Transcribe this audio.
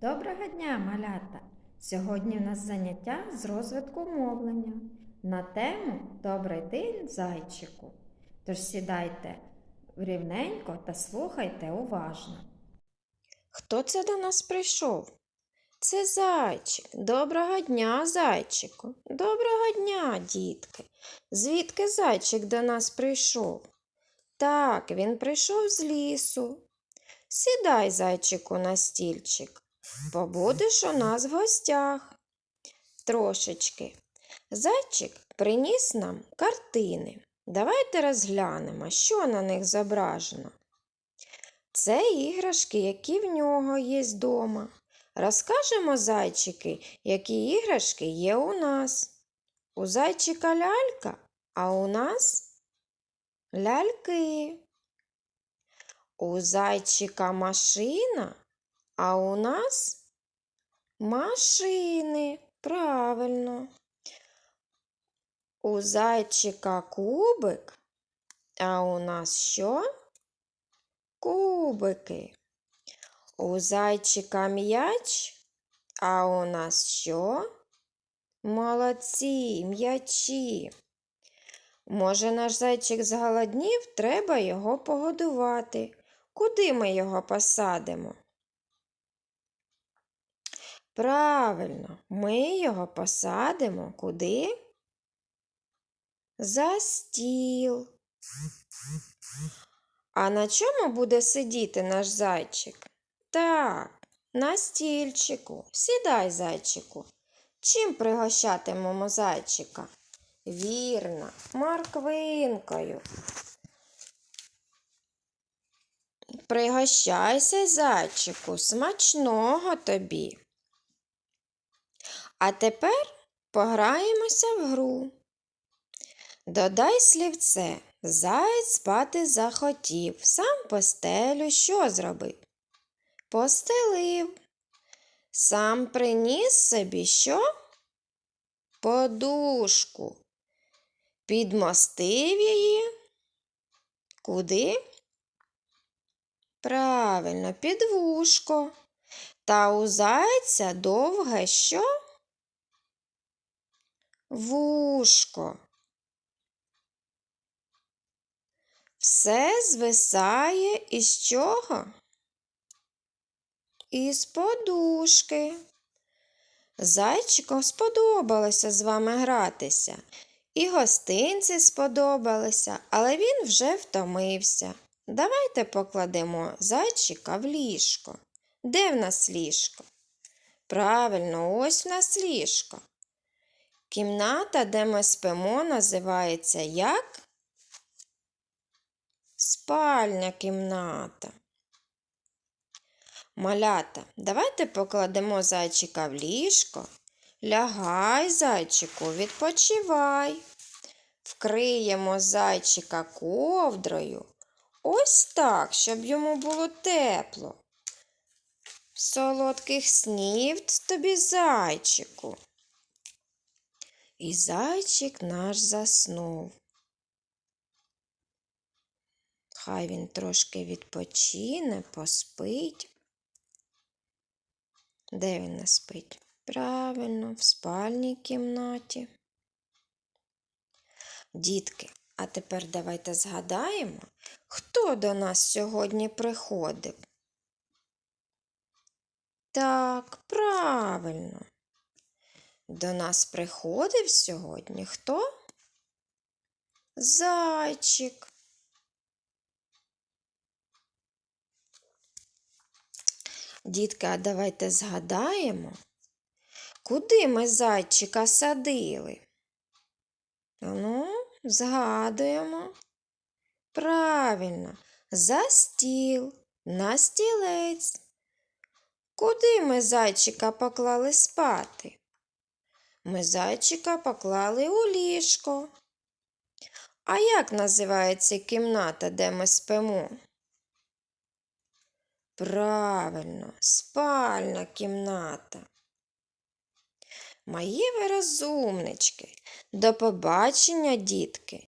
Доброго дня, малята! Сьогодні в нас заняття з розвитку мовлення на тему Добрий день, зайчику. Тож сідайте рівненько та слухайте уважно. Хто це до нас прийшов? Це зайчик. Доброго дня, зайчику. Доброго дня, дітки. Звідки зайчик до нас прийшов? Так, він прийшов з лісу. Сідай, зайчику, на стільчик. Побудеш у нас в гостях. Трошечки. Зайчик приніс нам картини. Давайте розглянемо, що на них зображено. Це іграшки, які в нього є вдома. Розкажемо, зайчики, які іграшки є у нас. У зайчика лялька, а у нас ляльки. У зайчика машина, а у нас машини. Правильно. У зайчика кубик, а у нас що? Кубики. У зайчика м'яч, а у нас що? Молодці, м'ячі. Може, наш зайчик зголоднів, треба його погодувати. Куди ми його посадимо? Правильно, ми його посадимо куди? За стіл. А на чому буде сидіти наш зайчик? Так, на стільчику. Сідай, зайчику. Чим пригощатимемо зайчика? Вірно, морквинкою. Пригощайся, зайчику, смачного тобі. А тепер пограємося в гру. Додай слівце. Заєць спати захотів, сам постелю що зробив? Постелив. Сам приніс собі що? Подушку. Підмостив її. Куди? Правильно, під вушко. Та у зайця довге що? Вушко. Все звисає із чого? Із подушки. Зайчику сподобалося з вами гратися. І гостинці сподобалися, але він вже втомився. Давайте покладемо зайчика в ліжко. Де в нас ліжко? Правильно, ось в нас ліжко. Кімната, де ми спимо, називається як? Спальня кімната. Малята, давайте покладемо зайчика в ліжко. Лягай, зайчику, відпочивай. Вкриємо зайчика ковдрою. Ось так, щоб йому було тепло. Солодких снів тобі, зайчику. І зайчик наш заснув. Хай він трошки відпочине, поспить. Де він не спить? Правильно, в спальній кімнаті. Дітки, а тепер давайте згадаємо, хто до нас сьогодні приходив. Так, правильно. До нас приходив сьогодні хто? Зайчик. Дітки, а давайте згадаємо, куди ми зайчика садили? Ну, згадуємо. Правильно, за стіл, на стілець. Куди ми зайчика поклали спати? Ми зайчика поклали у ліжко. А як називається кімната, де ми спимо? Правильно, спальна кімната. Мої ви розумнички. До побачення, дітки.